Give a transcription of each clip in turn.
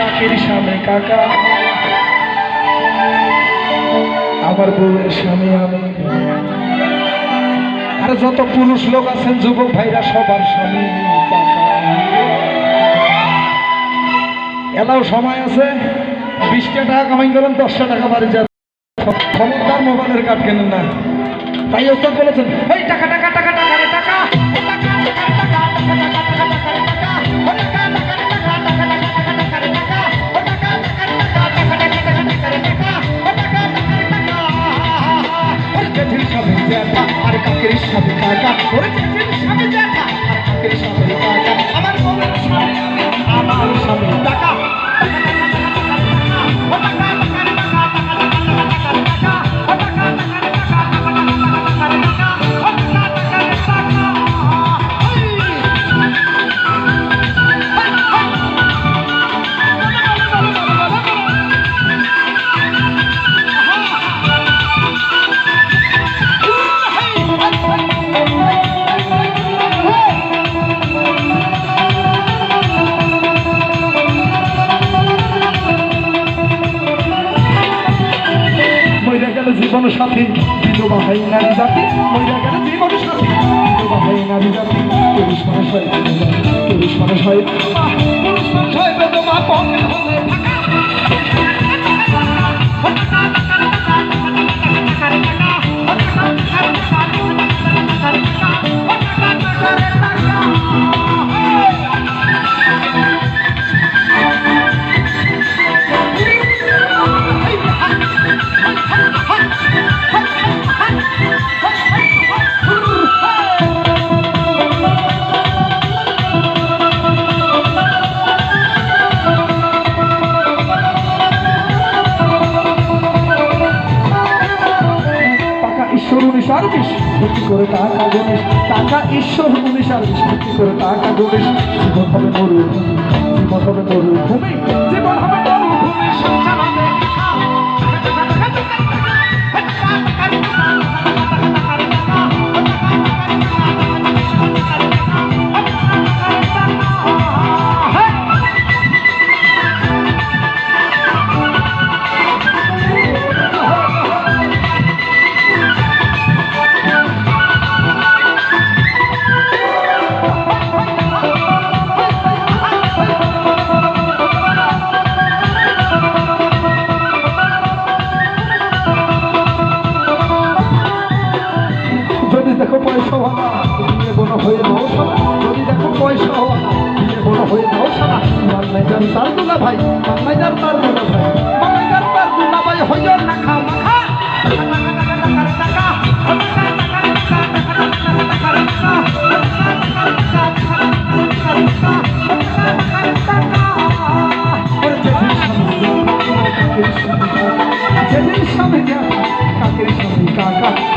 কাকের স্বামী কাকা আমার বউয়ের স্বামী আমি আর যত পুরুষ লোক আছেন যুবক ভাইরা সবার স্বামী এলাও সময় আছে বিশটা টাকা কামাই করেন দশটা টাকা বাড়ি যান ক্ষমতার মোবাইলের কার্ড কেনেন না তাই ওস্তাদ বলেছেন এই টাকা, টাকা, টাকা, টাকা, টাকা, টাকা, টাকা, টাকা, টাকা, ব্যথা আর কাকের সাথে কাকা করেছে জীবন সাথী বিধবা হয় নারী জাতি, মহিলা গেলে জীবন সাথী? বিধবা হয় নারী জাতি পুরুষ মানুষ হয় পুরুষ মানুষ হয় ঈশ্বর ভক্তি করে টাকা গণেশ টাকা ঈশ্বর উনিশ সার্ভিস ভক্তি করে টাকা গণেশ জীবন হবে মরুভূমি। জীবন হবে মরুভূমি। জীবন হবে মরুভূমি। পয়সা হওয়া বিয়ে কোনো হয়ে দাও সারা যদি দেখো পয়সা হওয়া বিয়ে কোনো হয়ে দাও সারা মান্নাই তার দুলা ভাই মান্নাই তার দুলা ভাই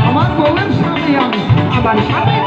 আমার বউয়ের স্বামী আমি। Pancha.